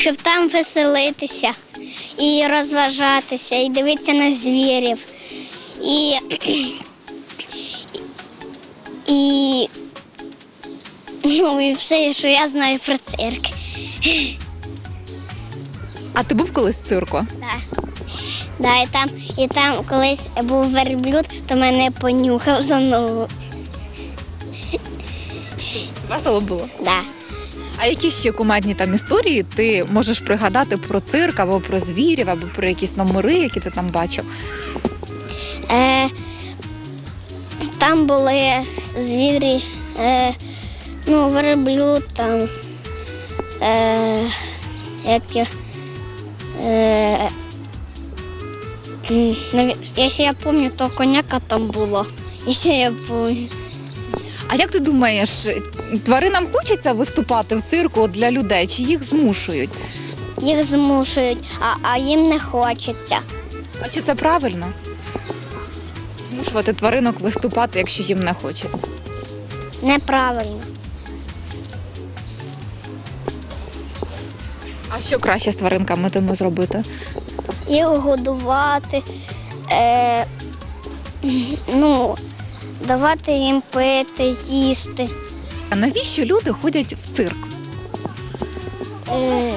щоб там веселитися і розважатися, і дивитися на звірів. І, і, ну, і все, що я знаю про цирк. А ти був колись в цирку? Да. Да, і там, і там колись був верблюд, то мене понюхав за ногу. Весело було. Да. А які ще кумедні там історії ти можеш пригадати про цирк або про звірів, або про якісь номери, які ти там бачив? Е, там були звірі, е, ну, верблюд, там, е, як, е, якщо я пам'ятаю, то коняка там було. Якщо я пам'ятаю. А як ти думаєш, тваринам хочеться виступати в цирку для людей, чи їх змушують? Їх змушують, а, а їм не хочеться. А чи це правильно? Змушувати тваринок виступати, якщо їм не хочеться. Неправильно. А що краще з тваринками тому зробити? їх годувати, е, ну, давати їм пити, їсти. А навіщо люди ходять в цирк? Е,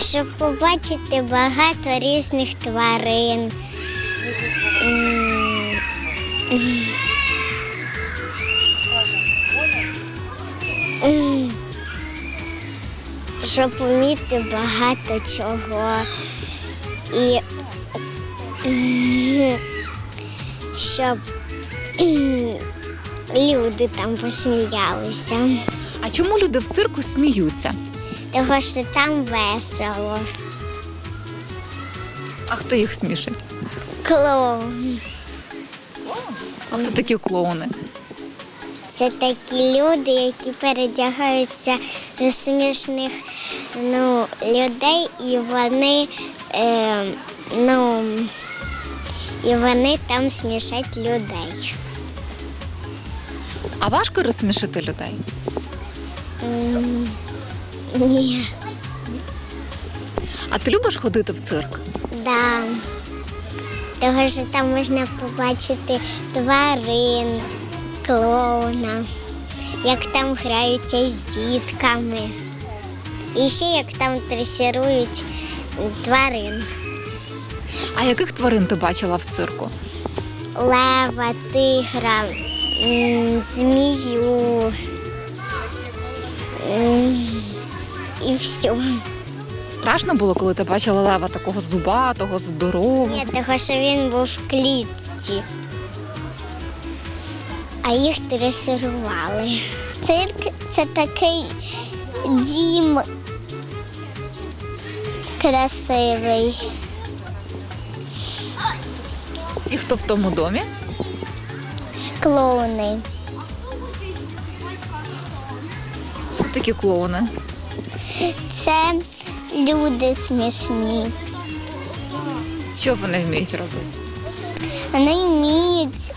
Щоб побачити багато різних тварин. М, м, Щоб вміти багато чого. І м, щоб люди там посміялися. А чому люди в цирку сміються? Того, що там весело. А хто їх смішить? Клоун. А хто такі клоуни? Це такі люди, які передягаються до смішних ну, людей, і вони, е, ну, і вони там смішать людей. А важко розсмішити людей? М, Ні. А ти любиш ходити в цирк? Да. Того, що там можна побачити тварин, клоуна, як там граються з дітками. І ще як там дресирують тварин. А яких тварин ти бачила в цирку? Лева, тигра, змію. І все. Страшно було, коли ти бачила лева такого зубатого, здорового. Ні, того, що він був в клітці. А їх дресирували. Цирк це такий дім красивий. І хто в тому домі? Клоуни. Хто такі клоуни? Це люди смішні. Що вони вміють робити? Вони вміють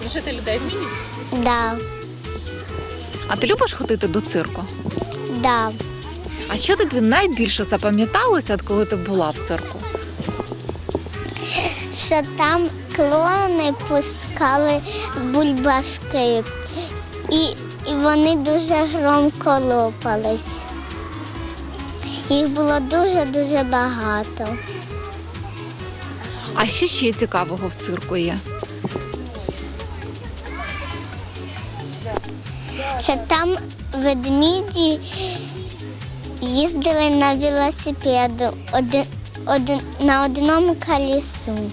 Смішити людей вміють? да, А ти любиш ходити до цирку? да. А що тобі найбільше запам'яталося, от коли ти була в цирку? що там клоуни пускали бульбашки, і, і вони дуже громко лопались. Їх було дуже-дуже багато. А що ще цікавого в цирку є? Що там ведміді їздили на велосипеду один, один, на одному колісу.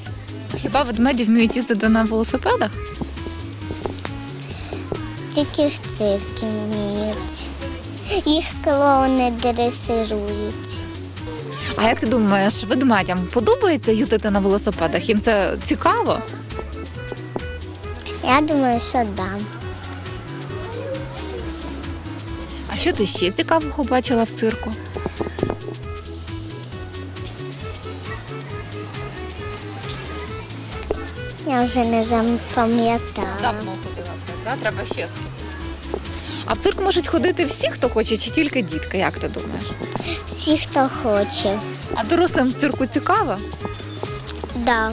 Хіба ведмеді вміють їздити на велосипедах? Тільки в циркі вміють. Їх клоуни дресирують. А як ти думаєш, ведмедям подобається їздити на велосипедах? Їм це цікаво? Я думаю, що да. А що ти ще цікавого бачила в цирку? Я вже не запам'ятала. Давно ходила в цирк, да? треба ще. А в цирк можуть ходити всі, хто хоче, чи тільки дітки, як ти думаєш? Всі, хто хоче. А дорослим в цирку цікаво? Да.